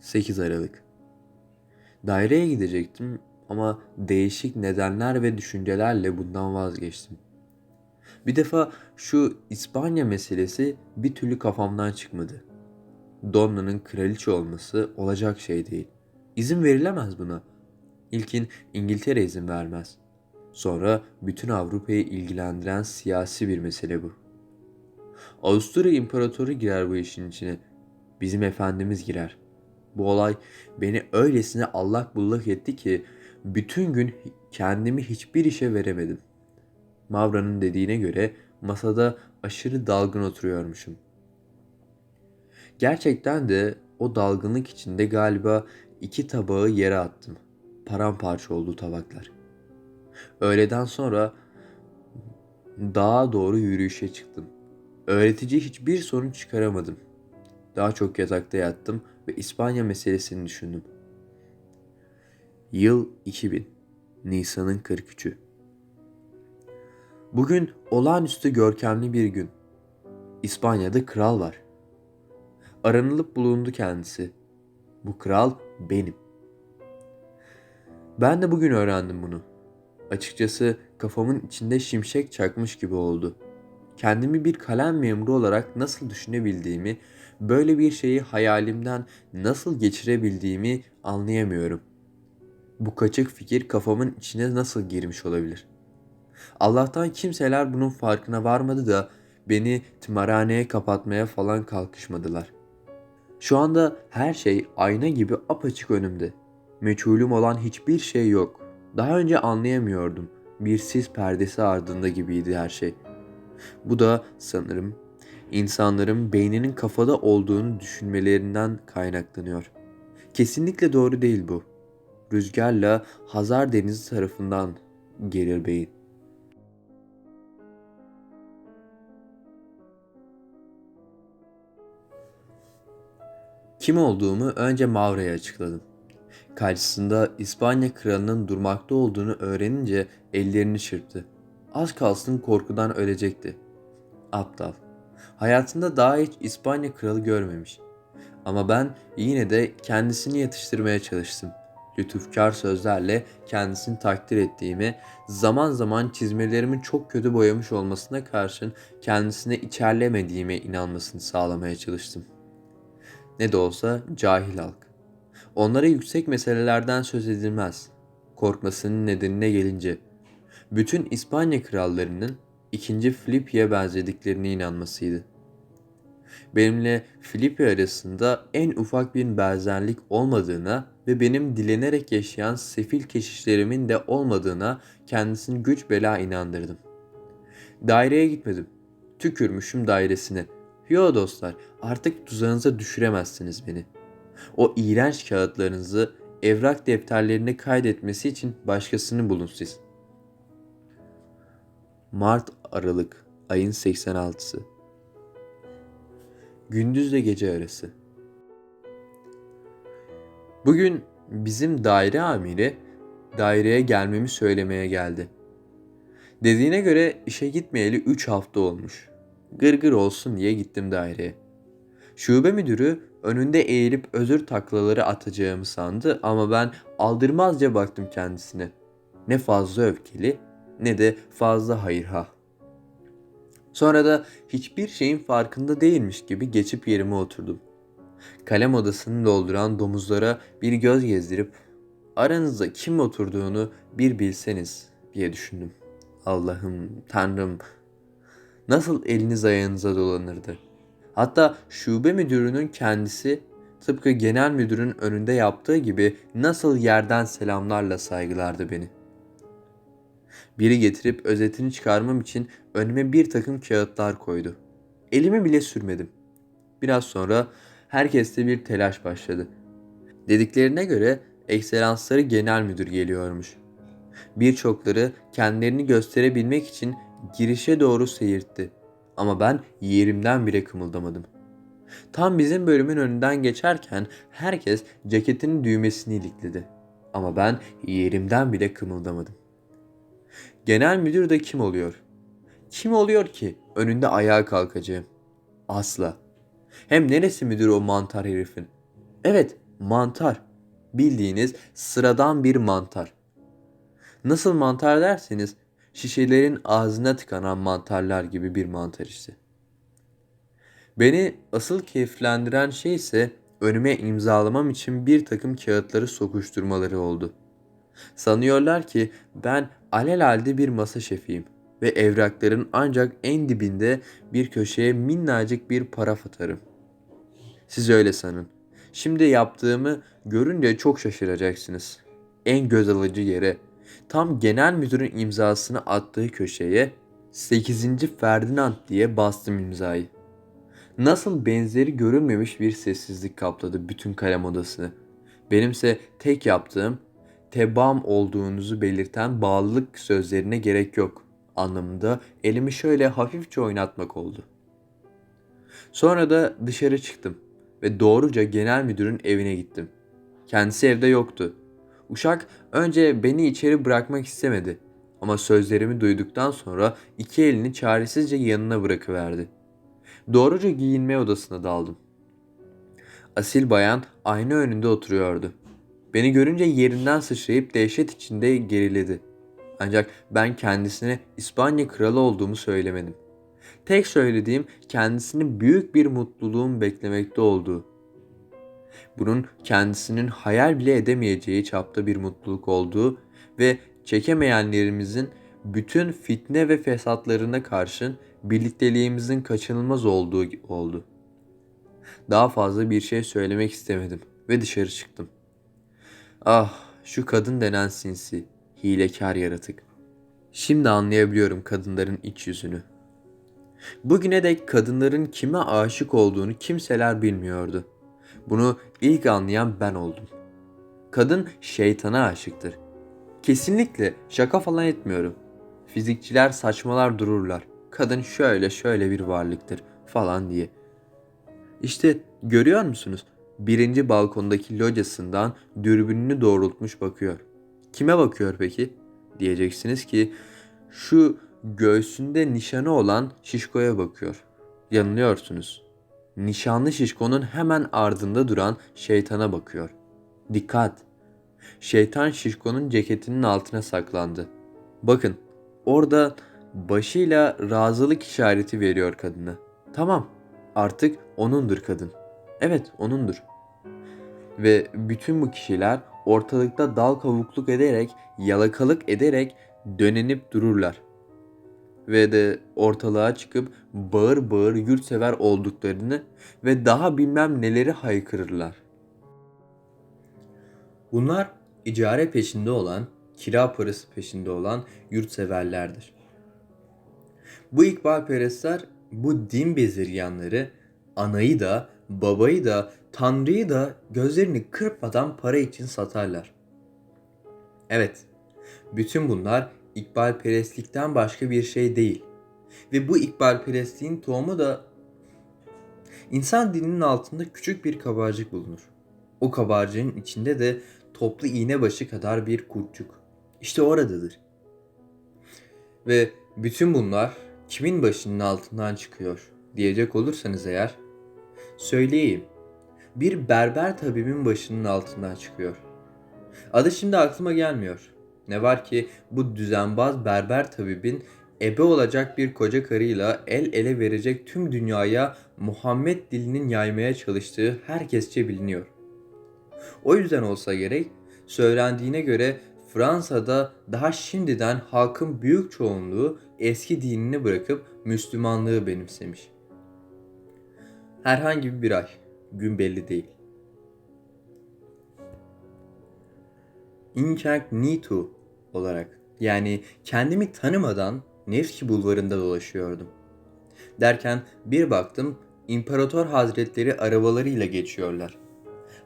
8 Aralık. Daireye gidecektim ama değişik nedenler ve düşüncelerle bundan vazgeçtim. Bir defa şu İspanya meselesi bir türlü kafamdan çıkmadı. Donna'nın kraliçe olması olacak şey değil. İzin verilemez buna. İlkin İngiltere izin vermez. Sonra bütün Avrupa'yı ilgilendiren siyasi bir mesele bu. Avusturya İmparatoru girer bu işin içine. Bizim efendimiz girer. Bu olay beni öylesine allak bullak etti ki bütün gün kendimi hiçbir işe veremedim. Mavra'nın dediğine göre masada aşırı dalgın oturuyormuşum. Gerçekten de o dalgınlık içinde galiba iki tabağı yere attım. Paramparça oldu tabaklar. Öğleden sonra dağa doğru yürüyüşe çıktım. Öğretici hiçbir sonuç çıkaramadım. Daha çok yatakta yattım ve İspanya meselesini düşündüm. Yıl 2000. Nisan'ın 43'ü. Bugün olağanüstü görkemli bir gün. İspanya'da kral var. Aranılıp bulundu kendisi. Bu kral benim. Ben de bugün öğrendim bunu. Açıkçası kafamın içinde şimşek çakmış gibi oldu. Kendimi bir kalem memuru olarak nasıl düşünebildiğimi, böyle bir şeyi hayalimden nasıl geçirebildiğimi anlayamıyorum. Bu kaçık fikir kafamın içine nasıl girmiş olabilir? Allah'tan kimseler bunun farkına varmadı da beni tımarhaneye kapatmaya falan kalkışmadılar. Şu anda her şey ayna gibi apaçık önümde. Meçhulüm olan hiçbir şey yok. Daha önce anlayamıyordum. Bir sis perdesi ardında gibiydi her şey. Bu da sanırım insanların beyninin kafada olduğunu düşünmelerinden kaynaklanıyor. Kesinlikle doğru değil bu. Rüzgarla Hazar Denizi tarafından gelir beyin. Kim olduğumu önce Mavra'ya açıkladım. Karşısında İspanya kralının durmakta olduğunu öğrenince ellerini çırptı. Az kalsın korkudan ölecekti. Aptal. Hayatında daha hiç İspanya kralı görmemiş. Ama ben yine de kendisini yatıştırmaya çalıştım. Lütufkar sözlerle kendisini takdir ettiğimi, zaman zaman çizmelerimin çok kötü boyamış olmasına karşın kendisine içerlemediğime inanmasını sağlamaya çalıştım. Ne de olsa cahil halk. Onlara yüksek meselelerden söz edilmez. Korkmasının nedenine gelince, bütün İspanya krallarının ikinci Filipi'ye benzediklerine inanmasıydı. Benimle Filipi arasında en ufak bir benzerlik olmadığına ve benim dilenerek yaşayan sefil keşişlerimin de olmadığına kendisini güç bela inandırdım. Daireye gitmedim. Tükürmüşüm dairesine. Yo dostlar artık tuzağınıza düşüremezsiniz beni. O iğrenç kağıtlarınızı evrak defterlerine kaydetmesi için başkasını bulun siz. Mart Aralık ayın 86'sı. Gündüzle gece arası. Bugün bizim daire amiri daireye gelmemi söylemeye geldi. Dediğine göre işe gitmeyeli 3 hafta olmuş. Gırgır olsun diye gittim daireye. Şube müdürü önünde eğilip özür taklaları atacağımı sandı ama ben aldırmazca baktım kendisine. Ne fazla öfkeli ne de fazla hayırha. Sonra da hiçbir şeyin farkında değilmiş gibi geçip yerime oturdum. Kalem odasını dolduran domuzlara bir göz gezdirip aranızda kim oturduğunu bir bilseniz diye düşündüm. Allah'ım, Tanrım nasıl eliniz ayağınıza dolanırdı. Hatta şube müdürünün kendisi tıpkı genel müdürün önünde yaptığı gibi nasıl yerden selamlarla saygılardı beni. Biri getirip özetini çıkarmam için önüme bir takım kağıtlar koydu. Elimi bile sürmedim. Biraz sonra herkeste bir telaş başladı. Dediklerine göre ekselansları genel müdür geliyormuş. Birçokları kendilerini gösterebilmek için girişe doğru seyirtti. Ama ben yerimden bile kımıldamadım. Tam bizim bölümün önünden geçerken herkes ceketinin düğmesini ilikledi. Ama ben yerimden bile kımıldamadım. Genel müdür de kim oluyor? Kim oluyor ki önünde ayağa kalkacağım? Asla. Hem neresi müdür o mantar herifin? Evet, Mantar. Bildiğiniz sıradan bir mantar. Nasıl mantar derseniz şişelerin ağzına tıkanan mantarlar gibi bir mantar işte. Beni asıl keyiflendiren şey ise önüme imzalamam için bir takım kağıtları sokuşturmaları oldu. Sanıyorlar ki ben alelade bir masa şefiyim ve evrakların ancak en dibinde bir köşeye minnacık bir paraf atarım. Siz öyle sanın. Şimdi yaptığımı görünce çok şaşıracaksınız. En göz alıcı yere, tam genel müdürün imzasını attığı köşeye 8. Ferdinand diye bastım imzayı. Nasıl benzeri görülmemiş bir sessizlik kapladı bütün kalem odasını. Benimse tek yaptığım tebam olduğunuzu belirten bağlılık sözlerine gerek yok anlamında elimi şöyle hafifçe oynatmak oldu. Sonra da dışarı çıktım ve doğruca genel müdürün evine gittim. Kendisi evde yoktu. Uşak önce beni içeri bırakmak istemedi ama sözlerimi duyduktan sonra iki elini çaresizce yanına bırakıverdi. Doğruca giyinme odasına daldım. Asil bayan ayna önünde oturuyordu. Beni görünce yerinden sıçrayıp dehşet içinde geriledi. Ancak ben kendisine İspanya kralı olduğumu söylemedim. Tek söylediğim kendisini büyük bir mutluluğun beklemekte olduğu. Bunun kendisinin hayal bile edemeyeceği çapta bir mutluluk olduğu ve çekemeyenlerimizin bütün fitne ve fesatlarına karşın birlikteliğimizin kaçınılmaz olduğu oldu. Daha fazla bir şey söylemek istemedim ve dışarı çıktım. Ah, şu kadın denen sinsi, hilekar yaratık. Şimdi anlayabiliyorum kadınların iç yüzünü. Bugüne dek kadınların kime aşık olduğunu kimseler bilmiyordu. Bunu ilk anlayan ben oldum. Kadın şeytana aşıktır. Kesinlikle şaka falan etmiyorum. Fizikçiler saçmalar dururlar. Kadın şöyle şöyle bir varlıktır falan diye. İşte görüyor musunuz? Birinci balkondaki locasından dürbününü doğrultmuş bakıyor. Kime bakıyor peki? Diyeceksiniz ki şu göğsünde nişanı olan şişkoya bakıyor. Yanılıyorsunuz. Nişanlı şişkonun hemen ardında duran şeytana bakıyor. Dikkat! Şeytan şişkonun ceketinin altına saklandı. Bakın, orada başıyla razılık işareti veriyor kadına. Tamam, artık onundur kadın. Evet, onundur. Ve bütün bu kişiler ortalıkta dal kavukluk ederek, yalakalık ederek dönenip dururlar. Ve de ortalığa çıkıp bağır bağır yurtsever olduklarını ve daha bilmem neleri haykırırlar. Bunlar icare peşinde olan, kira parası peşinde olan yurtseverlerdir. Bu ikbalperestler bu din bezirganları anayı da, babayı da, tanrıyı da gözlerini kırpmadan para için satarlar. Evet, bütün bunlar ikbalperestlikten başka bir şey değil. Ve bu ikbalperestliğin tohumu da insan dininin altında küçük bir kabarcık bulunur. O kabarcığın içinde de toplu iğne başı kadar bir kurtçuk. İşte oradadır. Ve bütün bunlar kimin başının altından çıkıyor diyecek olursanız eğer söyleyeyim. Bir berber tabibin başının altından çıkıyor. Adı şimdi aklıma gelmiyor. Ne var ki bu düzenbaz berber tabibin ebe olacak bir koca karıyla el ele verecek tüm dünyaya Muhammed dilinin yaymaya çalıştığı herkesçe biliniyor. O yüzden olsa gerek söylendiğine göre Fransa'da daha şimdiden halkın büyük çoğunluğu eski dinini bırakıp Müslümanlığı benimsemiş. Herhangi bir ay, gün belli değil. Incognito olarak yani kendimi tanımadan Nevski bulvarında dolaşıyordum. Derken bir baktım İmparator Hazretleri arabalarıyla geçiyorlar.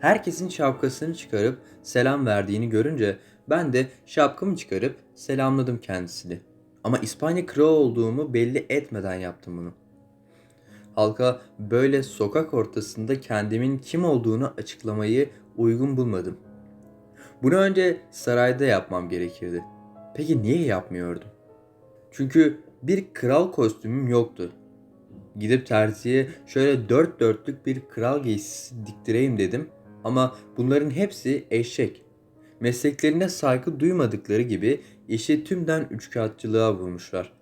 Herkesin şapkasını çıkarıp selam verdiğini görünce ben de şapkamı çıkarıp selamladım kendisini. Ama İspanya kralı olduğumu belli etmeden yaptım bunu. Halka böyle sokak ortasında kendimin kim olduğunu açıklamayı uygun bulmadım. Bunu önce sarayda yapmam gerekirdi. Peki niye yapmıyordum? Çünkü bir kral kostümüm yoktu. Gidip terziye şöyle dört dörtlük bir kral giysisi diktireyim dedim Ama bunların hepsi eşek. Mesleklerine saygı duymadıkları gibi işi tümden üçkağıtçılığa vurmuşlar.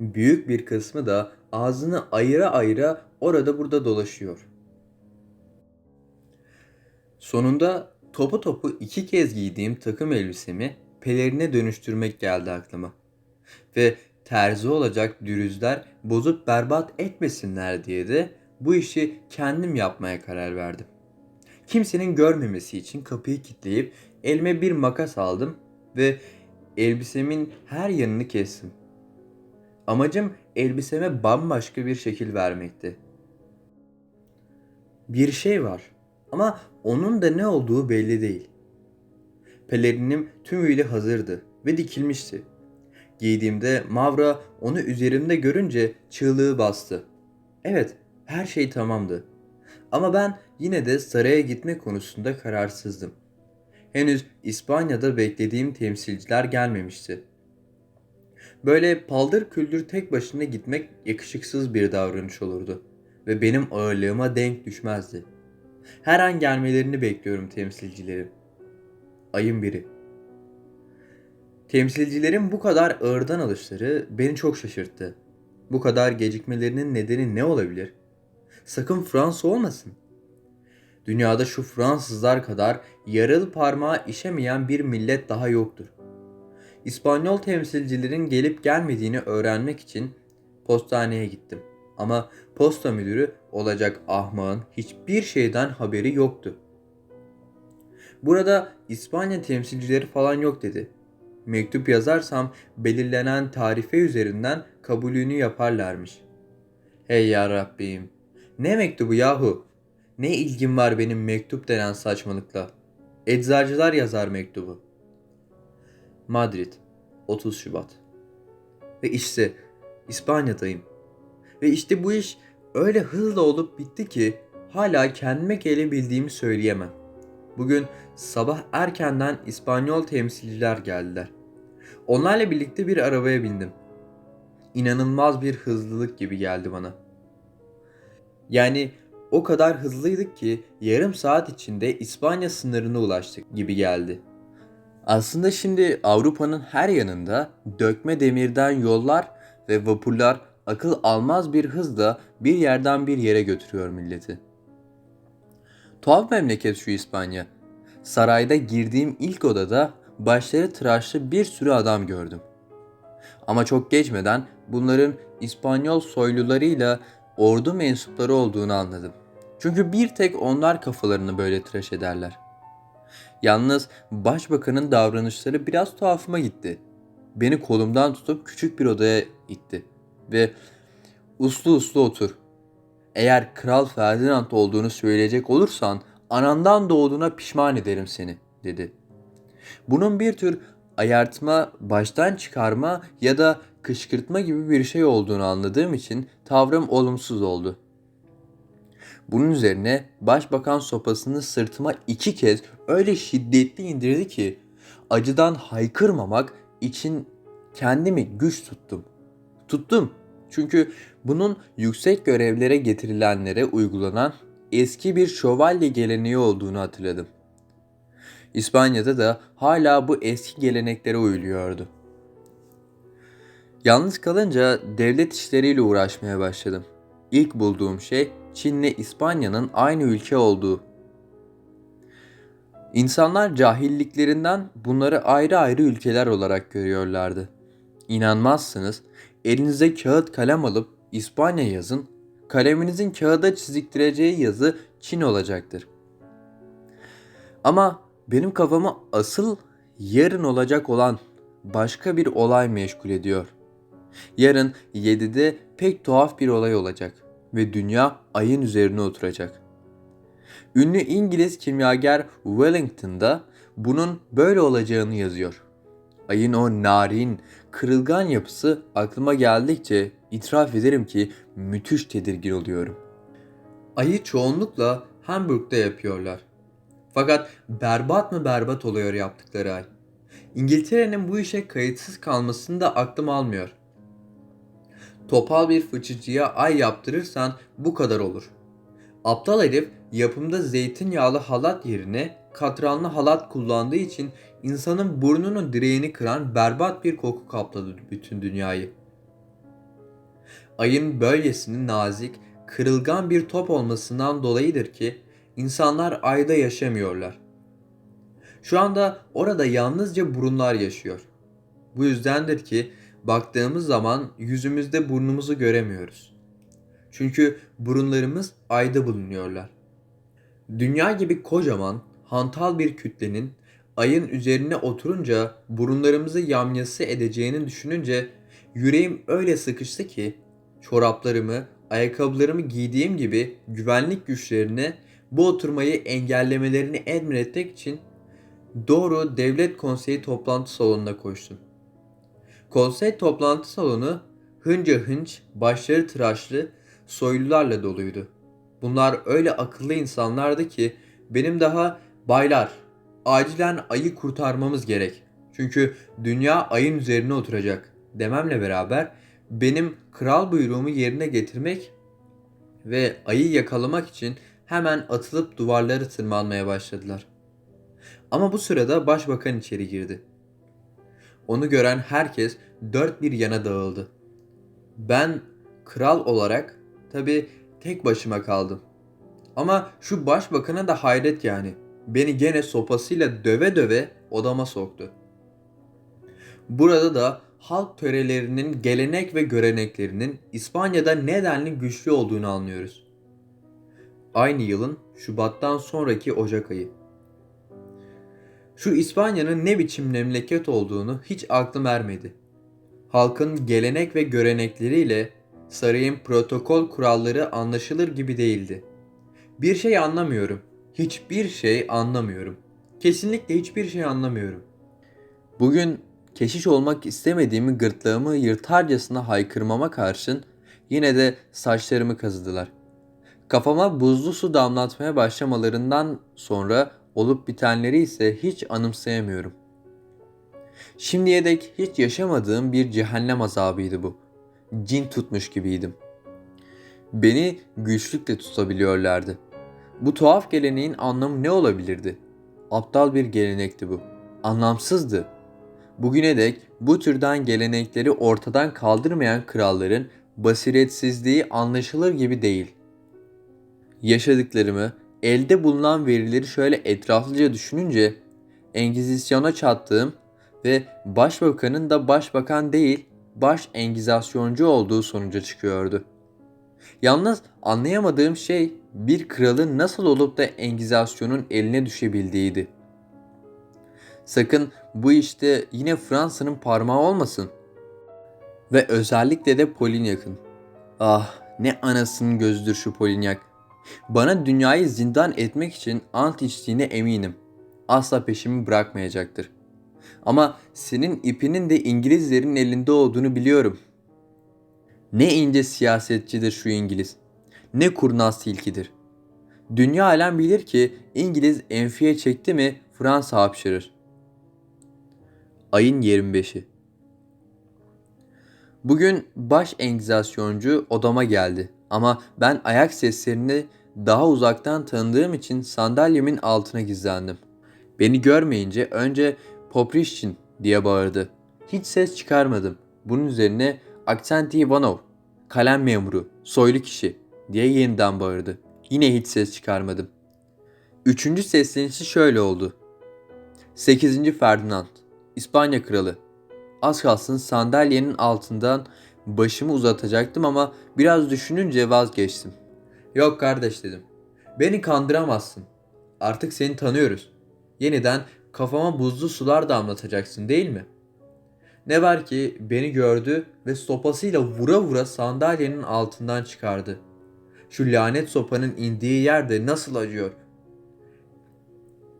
Büyük bir kısmı da ağzını ayıra ayıra orada burada dolaşıyor. Sonunda topu topu iki kez giydiğim takım elbisemi pelerine dönüştürmek geldi aklıma. Ve terzi olacak dürüzler bozup berbat etmesinler diye de bu işi kendim yapmaya karar verdim. Kimsenin görmemesi için kapıyı kilitleyip elime bir makas aldım ve elbisemin her yanını kestim. Amacım elbiseme bambaşka bir şekil vermekti. Bir şey var ama onun da ne olduğu belli değil. Pelerinim tümüyle hazırdı ve dikilmişti. Giydiğimde Mavra onu üzerimde görünce çığlığı bastı. Evet, her şey tamamdı. Ama ben yine de saraya gitme konusunda kararsızdım. Henüz İspanya'da beklediğim temsilciler gelmemişti. Böyle paldır küldür tek başına gitmek yakışıksız bir davranış olurdu ve benim ağırlığıma denk düşmezdi. Her an gelmelerini bekliyorum temsilcilerin. Ayın biri. Temsilcilerin bu ağırdan ağırdan alışları beni çok şaşırttı. Bu kadar gecikmelerinin nedeni ne olabilir? Sakın Fransa olmasın. Dünyada şu Fransızlar kadar yaralı parmağı işemeyen bir millet daha yoktur. İspanyol temsilcilerin gelip gelmediğini öğrenmek için postaneye gittim. Ama posta müdürü olacak ahmağın hiçbir şeyden haberi yoktu. Burada İspanya temsilcileri falan yok dedi. Mektup yazarsam belirlenen tarife üzerinden kabulünü yaparlarmış. Hey ya Rabbim. Ne mektubu yahu? Ne ilgim var benim mektup denen saçmalıkla? Eczacılar yazar mektubu. Madrid 30 Şubat Ve işte İspanya'dayım. Ve işte bu iş öyle hızlı olup bitti ki hala kendime gelebildiğimi söyleyemem. Bugün sabah erkenden İspanyol temsilciler geldiler. Onlarla birlikte bir arabaya bindim. İnanılmaz bir hızlılık gibi geldi bana. Yani o kadar hızlıydık ki yarım saat içinde İspanya sınırına ulaştık gibi geldi. Aslında şimdi Avrupa'nın her yanında dökme demirden yollar ve vapurlar akıl almaz bir hızla bir yerden bir yere götürüyor milleti. Tuhaf memleket şu İspanya. Sarayda girdiğim ilk odada başları tıraşlı bir sürü adam gördüm. Ama çok geçmeden bunların İspanyol soylularıyla ordu mensupları olduğunu anladım. Çünkü bir tek onlar kafalarını böyle tıraş ederler. Yalnız başbakanın davranışları biraz tuhafıma gitti. Beni kolumdan tutup küçük bir odaya itti ve uslu uslu otur. Eğer Kral Ferdinand olduğunu söyleyecek olursan anandan doğduğuna pişman ederim seni dedi. Bunun bir tür ayartma, baştan çıkarma ya da kışkırtma gibi bir şey olduğunu anladığım için tavrım olumsuz oldu. Bunun üzerine başbakan sopasını sırtıma iki kez öyle şiddetli indirdi ki acıdan haykırmamak için kendimi güç tuttum. Tuttum. Çünkü bunun yüksek görevlere getirilenlere uygulanan eski bir şövalye geleneği olduğunu hatırladım. İspanya'da da hala bu eski geleneklere uyuluyordu. Yalnız kalınca devlet işleriyle uğraşmaya başladım. İlk bulduğum şey Çin'le İspanya'nın aynı ülke olduğu. İnsanlar cahilliklerinden bunları ayrı ayrı ülkeler olarak görüyorlardı. İnanmazsınız, elinize kağıt kalem alıp İspanya yazın, kaleminizin kağıda çiziktireceği yazı Çin olacaktır. Ama benim kafamı asıl yarın olacak olan başka bir olay meşgul ediyor. Yarın 7'de pek tuhaf bir olay olacak ve dünya ayın üzerine oturacak. Ünlü İngiliz kimyager Wellington'da bunun böyle olacağını yazıyor. Ayın o narin, kırılgan yapısı aklıma geldikçe itiraf ederim ki müthiş tedirgin oluyorum. Ayı çoğunlukla Hamburg'da yapıyorlar. Fakat berbat mı berbat oluyor yaptıkları ay. İngiltere'nin bu işe kayıtsız kalmasını da aklım almıyor. Topal bir fıçıcıya ay yaptırırsan bu kadar olur. Aptal herif yapımda zeytinyağlı halat yerine katranlı halat kullandığı için insanın burnunun direğini kıran berbat bir koku kapladı bütün dünyayı. Ayın böylesinin nazik, kırılgan bir top olmasından dolayıdır ki insanlar ayda yaşamıyorlar. Şu anda orada yalnızca burunlar yaşıyor. Bu yüzdendir ki baktığımız zaman yüzümüzde burnumuzu göremiyoruz. Çünkü burunlarımız ayda bulunuyorlar. Dünya gibi kocaman, hantal bir kütlenin ayın üzerine oturunca burunlarımızı yamyası edeceğini düşününce yüreğim öyle sıkıştı ki çoraplarımı, ayakkabılarımı giydiğim gibi güvenlik güçlerine bu oturmayı engellemelerini emretmek için doğru devlet konseyi toplantı salonuna koştum. Konsey toplantı salonu hınca hınç, başları tıraşlı, soylularla doluydu. Bunlar öyle akıllı insanlardı ki benim daha baylar acilen ayı kurtarmamız gerek. Çünkü dünya ayın üzerine oturacak dememle beraber benim kral buyruğumu yerine getirmek ve ayı yakalamak için hemen atılıp duvarları tırmanmaya başladılar. Ama bu sırada başbakan içeri girdi. Onu gören herkes dört bir yana dağıldı. Ben kral olarak tabi tek başıma kaldım. Ama şu başbakana da hayret yani. Beni gene sopasıyla döve döve odama soktu. Burada da halk törelerinin gelenek ve göreneklerinin İspanya'da nedenli güçlü olduğunu anlıyoruz. Aynı yılın Şubat'tan sonraki Ocak ayı. Şu İspanya'nın ne biçim memleket olduğunu hiç aklım ermedi. Halkın gelenek ve görenekleriyle sarayın protokol kuralları anlaşılır gibi değildi. Bir şey anlamıyorum. Hiçbir şey anlamıyorum. Kesinlikle hiçbir şey anlamıyorum. Bugün keşiş olmak istemediğimi gırtlağımı yırtarcasına haykırmama karşın yine de saçlarımı kazıdılar. Kafama buzlu su damlatmaya başlamalarından sonra olup bitenleri ise hiç anımsayamıyorum. Şimdiye dek hiç yaşamadığım bir cehennem azabıydı bu. Cin tutmuş gibiydim. Beni güçlükle tutabiliyorlardı. Bu tuhaf geleneğin anlamı ne olabilirdi? Aptal bir gelenekti bu. Anlamsızdı. Bugüne dek bu türden gelenekleri ortadan kaldırmayan kralların basiretsizliği anlaşılır gibi değil. Yaşadıklarımı, elde bulunan verileri şöyle etraflıca düşününce Engizisyona çattığım ve başbakanın da başbakan değil, baş engizasyoncu olduğu sonuca çıkıyordu. Yalnız anlayamadığım şey bir kralın nasıl olup da engizasyonun eline düşebildiğiydi. Sakın bu işte yine Fransa'nın parmağı olmasın. Ve özellikle de Polignac'ın. Ah ne anasının gözüdür şu Polignac. Bana dünyayı zindan etmek için ant içtiğine eminim. Asla peşimi bırakmayacaktır. Ama senin ipinin de İngilizlerin elinde olduğunu biliyorum. Ne ince siyasetçidir şu İngiliz. Ne kurnaz tilkidir. Dünya alem bilir ki İngiliz enfiye çekti mi Fransa hapşırır. Ayın 25'i. Bugün baş engizasyoncu odama geldi ama ben ayak seslerini daha uzaktan tanıdığım için sandalyemin altına gizlendim. Beni görmeyince önce Poprişçin diye bağırdı. Hiç ses çıkarmadım. Bunun üzerine Aksenti Ivanov, kalem memuru, soylu kişi diye yeniden bağırdı. Yine hiç ses çıkarmadım. Üçüncü seslenişi şöyle oldu. 8. Ferdinand, İspanya kralı. Az kalsın sandalyenin altından başımı uzatacaktım ama biraz düşününce vazgeçtim. Yok kardeş dedim. Beni kandıramazsın. Artık seni tanıyoruz. Yeniden kafama buzlu sular damlatacaksın değil mi? Ne var ki beni gördü ve sopasıyla vura vura sandalyenin altından çıkardı. Şu lanet sopanın indiği yerde nasıl acıyor.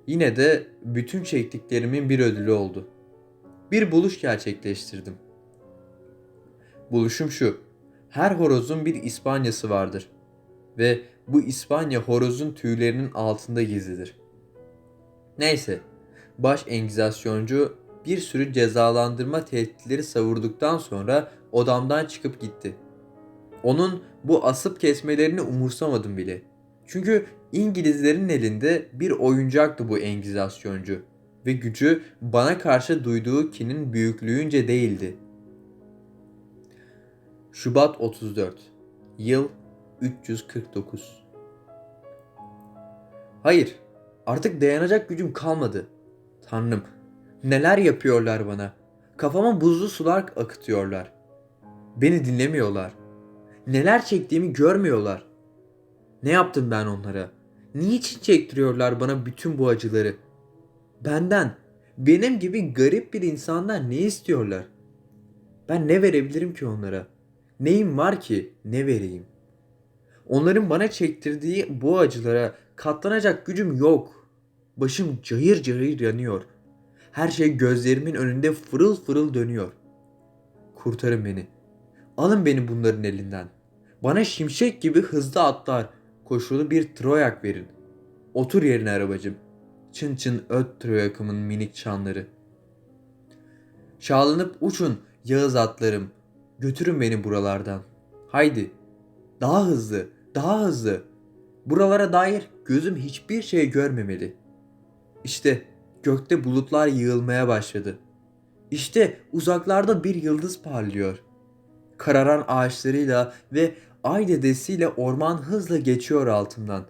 Yine de bütün çektiklerimin bir ödülü oldu. Bir buluş gerçekleştirdim. Buluşum şu. Her horozun bir İspanyası vardır ve bu İspanya horozun tüylerinin altında gizlidir. Neyse, baş engizasyoncu bir sürü cezalandırma tehditleri savurduktan sonra odamdan çıkıp gitti. Onun bu asıp kesmelerini umursamadım bile. Çünkü İngilizlerin elinde bir oyuncaktı bu engizasyoncu ve gücü bana karşı duyduğu kinin büyüklüğünce değildi. Şubat 34 Yıl 349 Hayır, artık dayanacak gücüm kalmadı. Tanrım, neler yapıyorlar bana? Kafama buzlu sular akıtıyorlar. Beni dinlemiyorlar. Neler çektiğimi görmüyorlar. Ne yaptım ben onlara? Niçin çektiriyorlar bana bütün bu acıları? Benden, benim gibi garip bir insandan ne istiyorlar? Ben ne verebilirim ki onlara? Neyim var ki ne vereyim? Onların bana çektirdiği bu acılara katlanacak gücüm yok. Başım cayır cayır yanıyor. Her şey gözlerimin önünde fırıl fırıl dönüyor. Kurtarın beni. Alın beni bunların elinden. Bana şimşek gibi hızlı atlar, koşulu bir troyak verin. Otur yerine arabacım. Çın çın öt troyakımın minik çanları. Şağlanıp uçun Yağız atlarım. Götürün beni buralardan. Haydi. Daha hızlı, daha hızlı. Buralara dair gözüm hiçbir şey görmemeli. İşte gökte bulutlar yığılmaya başladı. İşte uzaklarda bir yıldız parlıyor. Kararan ağaçlarıyla ve ay dedesiyle orman hızla geçiyor altımdan.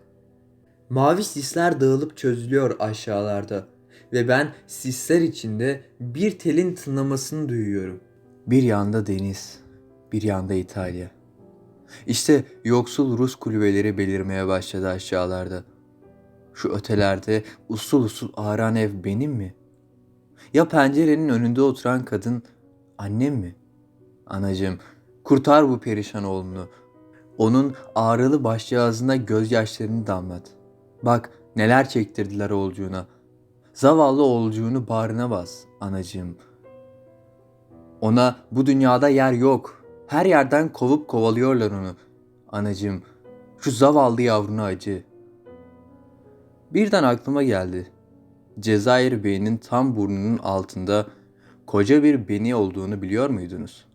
Mavi sisler dağılıp çözülüyor aşağılarda ve ben sisler içinde bir telin tınlamasını duyuyorum. Bir yanda deniz, bir yanda İtalya. İşte yoksul Rus kulübeleri belirmeye başladı aşağılarda. Şu ötelerde usul usul ağıran ev benim mi? Ya pencerenin önünde oturan kadın annem mi? Anacığım, kurtar bu perişan oğlunu. Onun ağrılı başcağızına gözyaşlarını damlat. Bak neler çektirdiler oğulcuğuna. Zavallı oğulcuğunu bağrına bas anacığım. Ona bu dünyada yer yok. Her yerden kovup kovalıyorlar onu. Anacığım, şu zavallı yavruna acı. Birden aklıma geldi. Cezayir Bey'in tam burnunun altında koca bir beni olduğunu biliyor muydunuz?